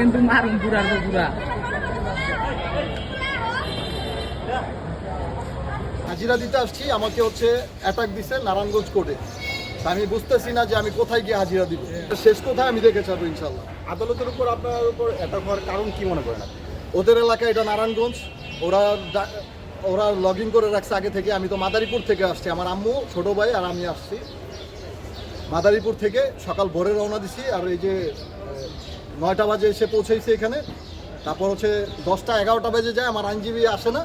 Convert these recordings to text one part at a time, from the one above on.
কিন্তু মারুম পুরা তো পুরা। হাজিরা দিতে আসছি, আমাকে হচ্ছে অ্যাটাক দিছে নারায়ণগঞ্জ কোর্টে আমি বুঝতেছি না যে আমি কোথায় গিয়ে হাজিরা দিব। শেষ কোথায় আমি দেখে যাব ইনশাল্লাহ। আদালতের উপর আপনার উপর অ্যাটাক হওয়ার কারণ কি মনে করেন ওদের এলাকায় এটা নারায়ণগঞ্জ, ওরা ওরা লগ ইন করে রাখছে আগে থেকে। আমি তো মাদারীপুর থেকে আসছি। আমার আম্মু, ছোট ভাই আর আমি আসছি। মাদারীপুর থেকে সকাল ভোরে রওনা দিছি আর এই যে নয়টা বাজে এসে পৌঁছেছি এখানে। তারপর হচ্ছে দশটা, এগারোটা বাজে যায়, আমার আইনজীবী আসে না।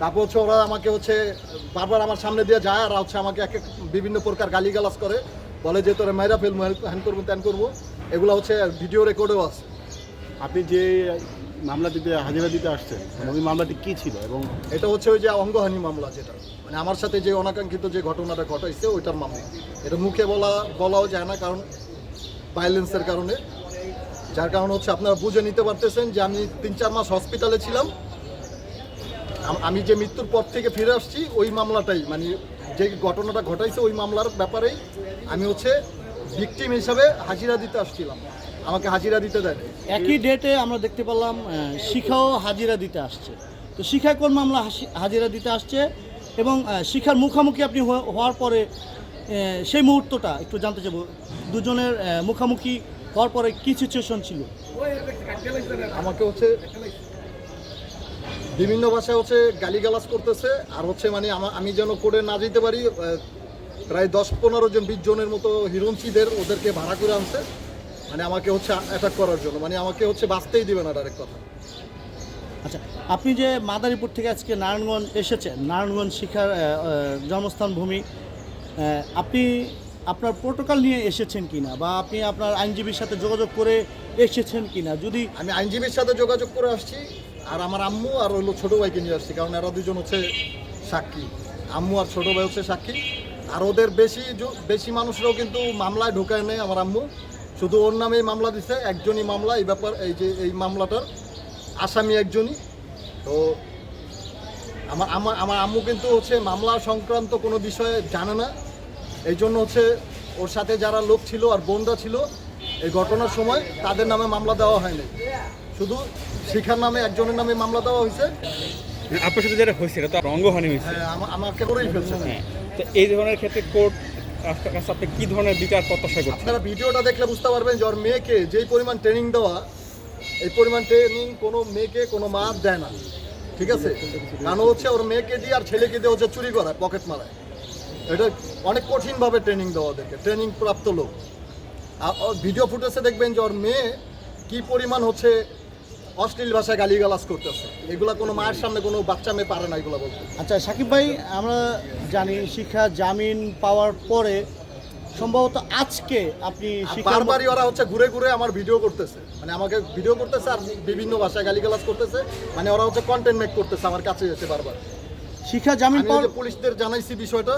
তারপর হচ্ছে ওরা আমাকে হচ্ছে বারবার আমার সামনে দিয়ে যায় আর হচ্ছে আমাকে এক বিভিন্ন প্রকার গালিগালাজ করে। বলে যে তোরা মাইরা ফেলব, হ্যান করব, ত্যান করব। এগুলো হচ্ছে ভিডিও রেকর্ডেও আছে। আপনি যে মামলা দিতে হাজিরা দিতে আসছেন। মানে ওই মামলাটি কি ছিল? এবং এটা হচ্ছে ওই যে অঙ্গহানি মামলা যেটা। মানে আমার সাথে যে অনাকাঙ্ক্ষিত যে ঘটনাটা ঘটাইছে ওইটার মামলা। এটা মুখে বলা বলাও যায় না কারণ ভাইলেন্সের কারণে। যার কারণে হচ্ছে আপনারা বুঝে নিতে পারতেছেন যে আমি তিন চার মাস হসপিটালে ছিলাম। আমি যে মৃত্যুর পর থেকে ফিরে আসছি ওই মামলাটাই মানে যে ঘটনাটা ঘটাইছে ওই মামলার ব্যাপারেই আমি হচ্ছে ভিকটিম হিসাবে হাজিরা দিতে আসছিলাম। আমাকে হাজিরা দিতে দেয় একই ডেটে আমরা দেখতে পেলাম শিখাও হাজিরা দিতে আসছে। তো শিখায় কোন মামলা হাজিরা দিতে আসছে এবং শিখার মুখামুখি আপনি হওয়ার পরে সেই মুহূর্তটা একটু জানতে চাবো দুজনের মুখামুখি হওয়ার পরে কি সিচুয়েশন ছিল? আমাকে হচ্ছে বিভিন্ন ভাষায় হচ্ছে গালিগালাজ করতেছে, আর হচ্ছে মানে আমা- যেন করে না যেতে পারি প্রায় দশ পনেরো জন, বিশ জনের মতো হিরোঞ্চিদের ওদেরকে ভাড়া করে আনছে। মানে আমাকে হচ্ছে অ্যাটাক করার জন্য। মানে আমাকে হচ্ছে বাঁচতেই দিবে না ডাইরেক্ট কথা। আচ্ছা আপনি যে মাদারীপুর থেকে আজকে নারায়ণগঞ্জ এসেছেন নারায়ণগঞ্জ শিখার জন্মস্থান ভূমি আপনি আপনার প্রোটোকল নিয়ে এসেছেন কিনা বা আপনি আপনার আইনজীবীর সাথে যোগাযোগ করে এসেছেন কিনা? যদি আমি আইনজীবীর সাথে যোগাযোগ করে আসছি আর আমার আম্মু আর হলো ছোট ভাইকে নিয়ে আসছি কারণ এরা দুজন হচ্ছে সাক্ষী। আম্মু আর ছোট ভাই হচ্ছে সাক্ষী। আর ওদের বেশি বেশি মানুষরাও কিন্তু মামলায় ঢোকায় নেই আমার আম্মু। শুধু ওর নামেই মামলা দিছে একজনই মামলা এই ব্যাপার এই যে এই মামলাটার। আসামি একজনই। তো আমার আমার আমার আম্মু কিন্তু হচ্ছে মামলা সংক্রান্ত কোনো বিষয়ে জানে না। এই জন্য হচ্ছে ওর সাথে যারা লোক ছিল আর বোনরা ছিল এই ঘটনার সময় তাদের নামে মামলা দেওয়া হয়নি। শুধু শিখার নামে একজনের নামে মামলা দেওয়া হয়েছে। আপনার সাথে যেটা হয়েছে এটা তো হয়েছে। হ্যাঁ, আমাকে করেই ফেলছে। হ্যাঁ তো এই ধরনের ক্ষেত্রে কোর্ট কাছে আপনি কি ধরনের বিচার প্রত্যাশা করছেন? আপনারা ভিডিওটা দেখলে বুঝতে পারবেন যে ওর মেয়েকে যেই পরিমাণ ট্রেনিং দেওয়া, এই পরিমাণ ট্রেনিং কোনো মেয়েকে কোনো মা দেয় না। ঠিক আছে? কারণ হচ্ছে ওর মেয়েকে দিয়ে আর ছেলেকে দিয়ে হচ্ছে চুরি করায় পকেট মারায়। এটা অনেক কঠিনভাবে ট্রেনিং দেওয়া ওদেরকে ট্রেনিং প্রাপ্ত লোক। আর ভিডিও ফুটেজে দেখবেন যে ওর মেয়ে কি পরিমাণ হচ্ছে অশ্লীল ভাষায় গালিগালাজ করতেছে। এগুলা কোনো মায়ের সামনে কোনো বাচ্চা মেয়ে পারে না এগুলো বলতে। আচ্ছা সাকিব ভাই আমরা জানি শিক্ষা জামিন পাওয়ার পরে সম্ভবত আজকে আপনি বারবারই ওরা হচ্ছে ঘুরে ঘুরে আমার ভিডিও করতেছে। মানে আমাকে ভিডিও করতেছে আর বিভিন্ন ভাষায় গালিগালাজ করতেছে। মানে ওরা হচ্ছে কন্টেন্ট মেক করতেছে আমার কাছে এসে বারবার। শিক্ষা জামিন পুলিশদের জানাইছি বিষয়টা।